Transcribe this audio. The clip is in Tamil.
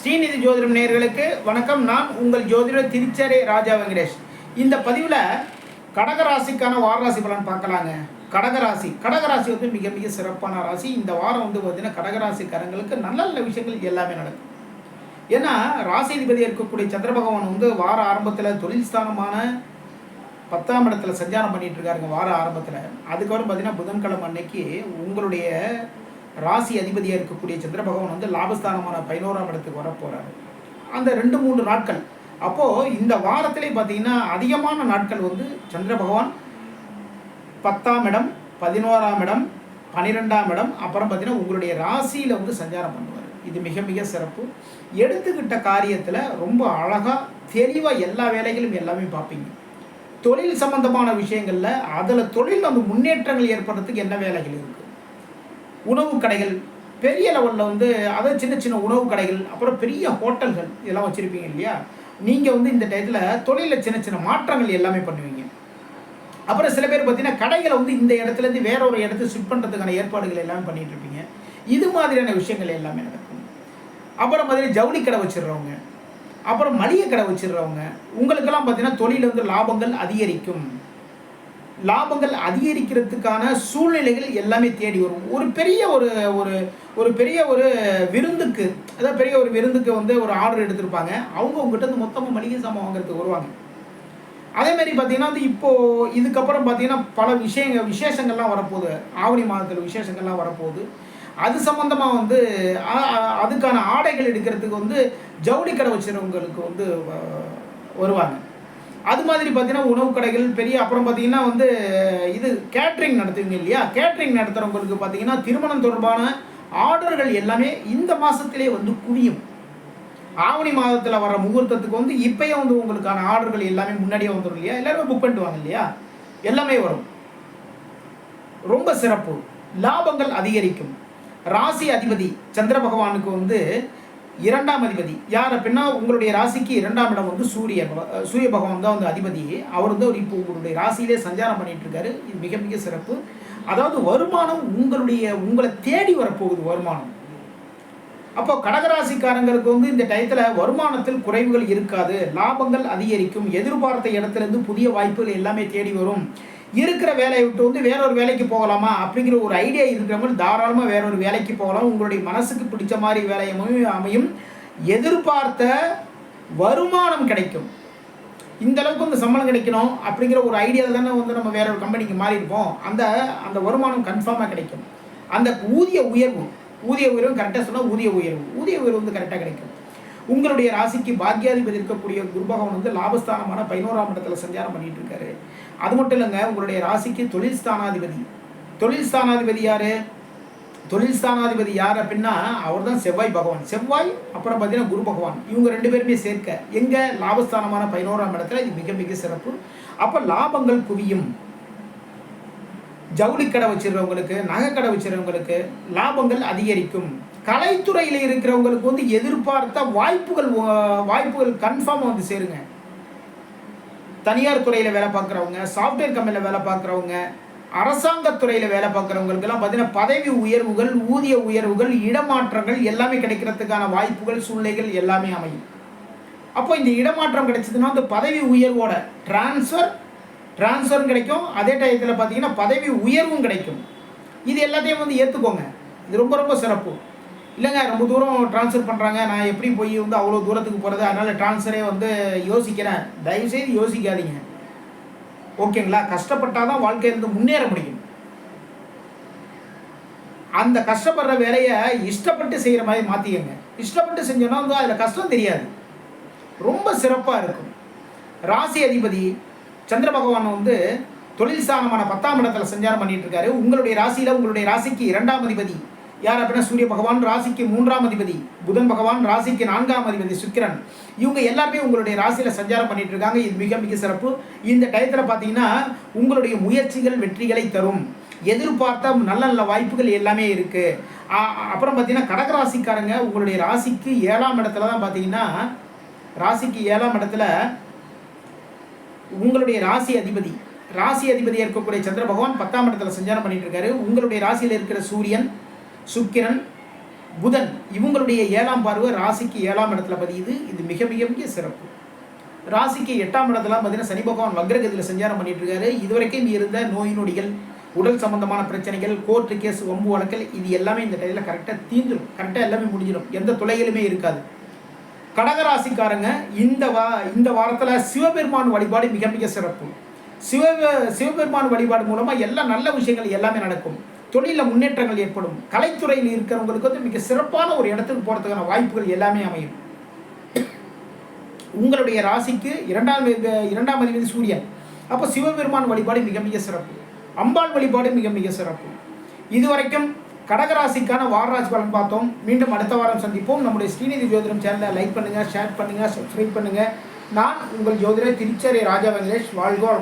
ஸ்ரீநிதி ஜோதிடம் நேயர்களுக்கு வணக்கம். நான் உங்கள் ஜோதிட திருச்சேரி ராஜா வெங்கடேஷ். இந்த பதிவில் கடகராசிக்கான வாரராசி பலன் பார்க்கலாங்க. கடகராசி கடகராசி வந்து மிக மிக சிறப்பான ராசி. இந்த வாரம் வந்து பார்த்தீங்கன்னா கடகராசிக்காரங்களுக்கு நல்ல நல்ல விஷயங்கள் எல்லாமே நடக்கும். ஏன்னா ராசிதிபதி இருக்கக்கூடிய சந்திர பகவான் வந்து வார ஆரம்பத்தில் தொழில் ஸ்தானமான பத்தாம் இடத்துல சஞ்சாரம் பண்ணிட்டு இருக்காருங்க வார ஆரம்பத்தில். அதுக்கப்புறம் பார்த்தீங்கன்னா புதன்கிழமை அன்னைக்கு உங்களுடைய ராசி அதிபதியாக இருக்கக்கூடிய சந்திர பகவான் வந்து லாபஸ்தானமான பதினோராம் இடத்துக்கு வர அந்த ரெண்டு மூன்று நாட்கள். அப்போது இந்த வாரத்திலே பார்த்தீங்கன்னா அதிகமான நாட்கள் வந்து சந்திர பகவான் பத்தாம் இடம் பதினோராம் இடம் பன்னிரெண்டாம் இடம் அப்புறம் பார்த்தீங்கன்னா உங்களுடைய ராசியில் வந்து சஞ்சாரம் பண்ணுவார். இது மிக மிக சிறப்பு. எடுத்துக்கிட்ட காரியத்தில் ரொம்ப அழகாக தெளிவாக எல்லா வேலைகளும் எல்லாமே பார்ப்பீங்க. தொழில் சம்பந்தமான விஷயங்களில் அதில் தொழில் அந்த முன்னேற்றங்கள் ஏற்படுறதுக்கு என்ன வேலைகள் இருக்குது உணவு கடைகள் பெரிய லெவலில் வந்து அதாவது சின்ன சின்ன உணவு கடைகள் அப்புறம் பெரிய ஹோட்டல்கள் இதெல்லாம் வச்சுருப்பீங்க இல்லையா? நீங்கள் வந்து இந்த டயத்தில் தொழிலில் சின்ன சின்ன மாற்றங்கள் எல்லாமே பண்ணுவீங்க. அப்புறம் சில பேர் பார்த்தீங்கன்னா கடைகளை வந்து இந்த இடத்துலேருந்து வேற ஒரு இடத்துக்கு ஷிஃப்ட் பண்ணுறதுக்கான ஏற்பாடுகள் எல்லாமே பண்ணிகிட்டு இருப்பீங்க. இது மாதிரியான விஷயங்கள் எல்லாமே நடக்கும். அப்புறம் பார்த்தீங்கன்னா ஜவுளி கடை வச்சிடுறவங்க. அப்புறம் மளிகை கடை வச்சிடுறவங்க. உங்களுக்கெல்லாம் பார்த்தீங்கன்னா தொழில் வந்து லாபங்கள் அதிகரிக்கும். லாபங்கள் அதிகரிக்கிறதுக்கான சூழ்நிலைகள் எல்லாமே தேடி வரும். ஒரு பெரிய ஒரு ஒரு ஒரு பெரிய ஒரு விருந்துக்கு அதாவது பெரிய ஒரு விருந்துக்கு வந்து ஒரு ஆர்டர் எடுத்திருப்பாங்க. அவங்க உங்ககிட்ட வந்து மொத்தமாக மளிகை சாமான் வாங்குறதுக்கு வருவாங்க. அதே மாதிரி பார்த்தீங்கன்னா வந்து இப்போது இதுக்கப்புறம் பார்த்தீங்கன்னா பல விஷயங்கள் விசேஷங்கள்லாம் வரப்போகுது. ஆவணி மாதத்தில் விசேஷங்கள்லாம் வரப்போகுது. அது சம்மந்தமாக வந்து அதுக்கான ஆடைகள் எடுக்கிறதுக்கு வந்து ஜவுளி கடை வச்சுருவங்களுக்கு வந்து வ- வருவாங்க. அது மாதிரி பார்த்தீங்கன்னா உணவு கடைகள் பெரிய அப்புறம் பார்த்தீங்கன்னா வந்து இது கேட்ரிங் நடத்துவீங்க இல்லையா? கேட்ரிங் நடத்துகிறவங்களுக்கு பார்த்தீங்கன்னா திருமணம் தொடர்பான ஆர்டர்கள் எல்லாமே இந்த மாதத்திலே வந்து குவியும். ஆவணி மாதத்தில் வர முகூர்த்தத்துக்கு வந்து இப்போயே வந்து உங்களுக்கான ஆர்டர்கள் எல்லாமே முன்னாடியே வந்துடும் இல்லையா? எல்லாருமே புக் பண்ணிட்டு வாங்க இல்லையா? எல்லாமே வரும். ரொம்ப சிறப்பு. லாபங்கள் அதிகரிக்கும். ராசி அதிபதி சந்திர பகவானுக்கு வந்து இரண்டாம் அதிபதி. யார் அப்படின்னா உங்களுடைய ராசிக்கு இரண்டாம் இடம் வந்து சூரிய சூரிய பகவான் தான் வந்து அதிபதி. அவர் வந்து அவர் இப்போ உங்களுடைய ராசியிலே சஞ்சாரம் பண்ணிட்டு இருக்காரு. இது மிக மிக சிறப்பு. அதாவது வருமானம் உங்களுடைய உங்களை தேடி வரப்போகுது வருமானம். அப்போ கடகராசிக்காரங்களுக்கு வந்து இந்த டயத்தில் வருமானத்தில் குறைவுகள் இருக்காது. லாபங்கள் அதிகரிக்கும். எதிர்பார்த்த இடத்துலேருந்து புதிய வாய்ப்புகள் எல்லாமே தேடி வரும். இருக்கிற வேலையை விட்டு வந்து வேற ஒரு வேலைக்கு போகலாமா அப்படிங்கிற ஒரு ஐடியா இருக்கிறவங்க தாராளமாக வேற ஒரு வேலைக்கு போகலாம். உங்களுடைய மனசுக்கு பிடிச்ச மாதிரி வேலையும் அமையும் எதிர்பார்த்த வருமானம் கிடைக்கும். இந்த அளவுக்கு வந்து சம்பளம் கிடைக்கணும் அப்படிங்கிற ஒரு ஐடியாவில் தானே வந்து நம்ம வேற ஒரு கம்பெனிக்கு மாறி இருப்போம். அந்த அந்த வருமானம் கன்ஃபார்மாக கிடைக்கும். அந்த ஊதிய உயர்வு ஊதிய உயர்வு கரெக்டாக சொன்னால் ஊதிய உயர்வு. ஊதிய உயர்வு வந்து கரெக்டாக கிடைக்கும். உங்களுடைய ராசிக்கு பாக்கியாதிபதி இருக்கக்கூடிய குரு பகவான் வந்து லாபஸ்தானமான பதினோராம் இடத்துல சஞ்சாரம் பண்ணிட்டு இருக்காரு அது மட்டும் இல்லைங்க உங்களுடைய ராசிக்கு தொழில் ஸ்தானாதிபதி. தொழில் ஸ்தானாதிபதி யாரு? தொழில் ஸ்தானாதிபதி யார் அப்படின்னா அவர் தான் செவ்வாய் பகவான். செவ்வாய் அப்புறம் பார்த்தீங்கன்னா குரு பகவான். இவங்க ரெண்டு பேருமே சேர்க்க. எங்க? லாபஸ்தானமான பதினோராம் இடத்துல இது மிக மிக சிறப்பு. அப்போ லாபங்கள் குவியும். ஜவுளி கடை நகைக்கடை வச்சிருக்கிறவங்களுக்கு லாபங்கள் அதிகரிக்கும். கலைத்துறையில் இருக்கிறவங்களுக்கு வந்து எதிர்பார்த்த வாய்ப்புகள் வாய்ப்புகள் கன்ஃபார்ம் வந்து சேருங்க. தனியார் துறையில் வேலை பார்க்குறவங்க சாஃப்ட்வேர் கம்பெனியில் வேலை பார்க்குறவங்க அரசாங்கத் துறையில் வேலை பார்க்குறவங்களுக்கெல்லாம் பார்த்தீங்கன்னா பதவி உயர்வுகள் ஊதிய உயர்வுகள் இடமாற்றங்கள் எல்லாமே கிடைக்கிறதுக்கான வாய்ப்புகள் சூழ்நிலைகள் எல்லாமே அமையும். அப்போ இந்த இடமாற்றம் கிடைச்சதுன்னா அந்த பதவி உயர்வோட டிரான்ஸ்ஃபர் டிரான்ஸ்ஃபரும் கிடைக்கும். அதே டயத்தில் பார்த்தீங்கன்னா பதவி உயர்வும் கிடைக்கும். இது எல்லாத்தையும் வந்து ஏற்றுக்கோங்க இது ரொம்ப ரொம்ப சிறப்பு. இல்லைங்க ரொம்ப தூரம் ட்ரான்ஸ்ஃபர் பண்ணுறாங்க நான் எப்படி போய் வந்து அவ்வளோ தூரத்துக்கு போகிறது அதனால் ட்ரான்ஸ்ஃபரே வந்து யோசிக்கிறேன். தயவுசெய்து யோசிக்காதீங்க. ஓகேங்களா? கஷ்டப்பட்டால் தான் வாழ்க்கையிலிருந்து முன்னேற முடியும். அந்த கஷ்டப்படுற வேலையை இஷ்டப்பட்டு செய்கிற மாதிரி மாற்றிக்கங்க இஷ்டப்பட்டு செஞ்சோன்னா வந்து அதில் கஷ்டம் தெரியாது. ரொம்ப சிறப்பாக இருக்கும். ராசி அதிபதி சந்திர பகவான் வந்து தொழில் ஸ்தானமான பத்தாம் இடத்துல சஞ்சாரம் பண்ணிட்டு இருக்காரு உங்களுடைய ராசியில் உங்களுடைய ராசிக்கு இரண்டாம் அதிபதி. யார் அப்படின்னா சூரிய பகவான் ராசிக்கு மூன்றாம் அதிபதி. புதன் பகவான் ராசிக்கு நான்காம் அதிபதி சுக்கிரன். இவங்க எல்லாருமே உங்களுடைய ராசியில் சஞ்சாரம் பண்ணிட்டு இருக்காங்க இது மிக மிக சிறப்பு. இந்த டயத்தில் பார்த்தீங்கன்னா உங்களுடைய முயற்சிகள் வெற்றிகளை தரும். எதிர்பார்த்த நல்ல நல்ல வாய்ப்புகள் எல்லாமே இருக்கு. அப்புறம் பார்த்தீங்கன்னா கடகராசிக்காரங்க உங்களுடைய ராசிக்கு ஏழாம் இடத்துல தான் பார்த்தீங்கன்னா ராசிக்கு ஏழாம் இடத்துல உங்களுடைய ராசி அதிபதி ராசி அதிபதியாக இருக்கக்கூடிய சந்திர பகவான் பத்தாம் இடத்துல சஞ்சாரம் பண்ணிட்டு இருக்காரு உங்களுடைய ராசியில் இருக்கிற சூரியன் சுக்கிரன் புதன் இவங்களுடைய ஏழாம் பார்வை ராசிக்கு ஏழாம் இடத்துல பதியுது. இது மிக மிக மிக சிறப்பு. ராசிக்கு எட்டாம் இடத்துல பார்த்தீங்கன்னா சனி பகவான் வக்ரகதியில் சஞ்சாரம் பண்ணிட்டு இருக்காரு இதுவரைக்கும் இருந்த நோய் நொடிகள் உடல் சம்பந்தமான பிரச்சனைகள் கோர்ட்டு கேஸ் வம்பு வழக்கல் இது எல்லாமே இந்த டைமில் கரெக்டாக தீந்துடும் கரெக்டாக எல்லாமே முடிஞ்சிடும் எந்த துளைகளுமே இருக்காது. கடகராசிக்காரங்க இந்த வா இந்த வாரத்தில் சிவபெருமான் வழிபாடு மிக மிக சிறப்பு. சிவ சிவபெருமான் வழிபாடு மூலமாக எல்லா நல்ல விஷயங்கள் எல்லாமே நடக்கும். தொழிலில் முன்னேற்றங்கள் ஏற்படும். கலைத்துறையில் இருக்கிறவங்களுக்கு வந்து மிக சிறப்பான ஒரு இடத்துக்கு போகிறதுக்கான வாய்ப்புகள் எல்லாமே அமையும். உங்களுடைய ராசிக்கு இரண்டாம் இரண்டாம் அதிபதி சூரியன். அப்போ சிவபெருமான் வழிபாடு மிக மிக சிறப்பு. அம்பாள் வழிபாடு மிக மிக சிறப்பு. இதுவரைக்கும் கடகராசிக்கான வாரராஜ் பலன் பார்த்தோம். மீண்டும் அடுத்த வாரம் சந்திப்போம். நம்முடைய ஸ்ரீநிதி ஜோதிடம் சேனலை லைக் பண்ணுங்கள் ஷேர் பண்ணுங்கள் சப்ஸ்கிரைப் பண்ணுங்கள் நான் உங்கள் ஜோதிடர் திருச்சேரி ராஜா வெங்கடேஷ். வாழ்க வாழ்